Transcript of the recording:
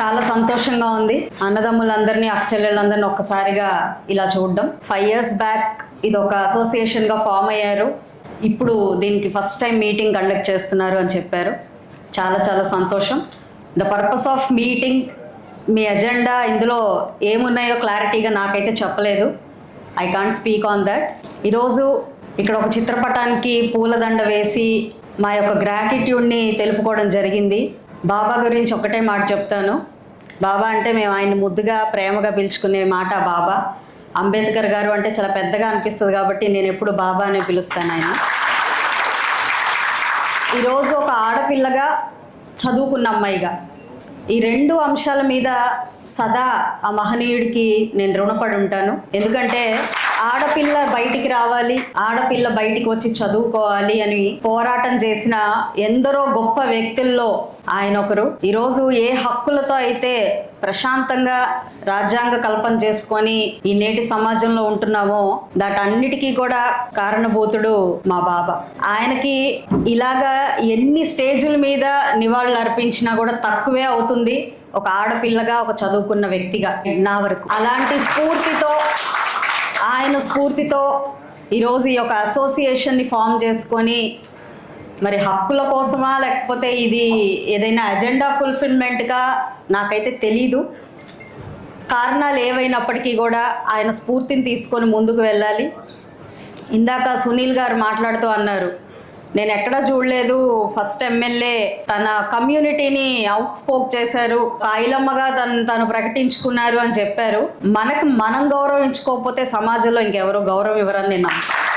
చాలా సంతోషంగా ఉంది. అన్నదమ్ములందరినీ అక్కచెల్లెళ్ళందరినీ ఒక్కసారిగా ఇలా చూడడం. ఫైవ్ ఇయర్స్ బ్యాక్ ఇది ఒక అసోసియేషన్గా ఫామ్ అయ్యారు. ఇప్పుడు దీనికి ఫస్ట్ టైం మీటింగ్ కండక్ట్ చేస్తున్నారు అని చెప్పారు. చాలా చాలా సంతోషం. ద పర్పస్ ఆఫ్ మీటింగ్ మీ ఎజెండా ఇందులో ఏమున్నాయో క్లారిటీగా నాకైతే చెప్పలేదు. I can't speak on that ఈరోజు ఇక్కడ ఒక చిత్రపటానికి పూలదండ వేసి మా యొక్క గ్రాటిట్యూడ్ని తెలుపుకోవడం జరిగింది. బాబా గురించి ఒకటే మాట చెప్తాను. బాబా అంటే మేము ఆయన ముద్దుగా ప్రేమగా పిలుచుకునే మాట బాబా. అంబేద్కర్ గారు అంటే చాలా పెద్దగా అనిపిస్తుంది కాబట్టి నేను ఎప్పుడు బాబా అనే పిలుస్తాను ఆయన. ఈరోజు ఒక ఆడపిల్లగా చదువుకున్న అమ్మాయిగా. ఈ రెండు అంశాల మీద సదా ఆ మహనీయుడికి నేను రుణపడి ఉంటాను. ఎందుకంటే ఆడపిల్ల బయటికి రావాలి ఆడపిల్ల బయటికి వచ్చి చదువుకోవాలి అని పోరాటం చేసిన ఎందరో గొప్ప వ్యక్తుల్లో ఆయన ఒకరు. ఈరోజు ఏ హక్కులతో అయితే ప్రశాంతంగా రాజ్యాంగ కల్పన చేసుకొని ఈ నేటి సమాజంలో ఉంటున్నామో దాటన్నిటికీ కూడా కారణభూతుడు మా బాబా. ఆయనకి ఇలాగా ఎన్ని స్టేజుల మీద నివాళులు అర్పించినా కూడా తక్కువే అవుతుంది ఒక ఆడపిల్లగా ఒక చదువుకున్న వ్యక్తిగా నా వరకు. అలాంటి స్ఫూర్తితో ఆయన స్ఫూర్తితో ఈరోజు ఈ యొక్క అసోసియేషన్ని ఫామ్ చేసుకొని మరి హక్కుల కోసమా లేకపోతే ఇది ఏదైనా అజెండా ఫుల్ఫిల్మెంట్గా నాకైతే తెలీదు. కారణాలు ఏవైనప్పటికీ కూడా ఆయన స్ఫూర్తిని తీసుకొని ముందుకు వెళ్ళాలి. ఇందాక సునీల్ గారు మాట్లాడుతూ అన్నారు నేను ఎక్కడా చూడలేదు. ఫస్ట్ ఎమ్మెల్యే తన కమ్యూనిటీని అవుట్ స్పోక్ చేశారు. ఐలమ్మగా తను తను ప్రకటించుకున్నారు అని చెప్పారు. మనకు మనం గౌరవించుకోకపోతే సమాజంలో ఇంకెవరు గౌరవం ఇవ్వరని నేను నమ్ముతాను.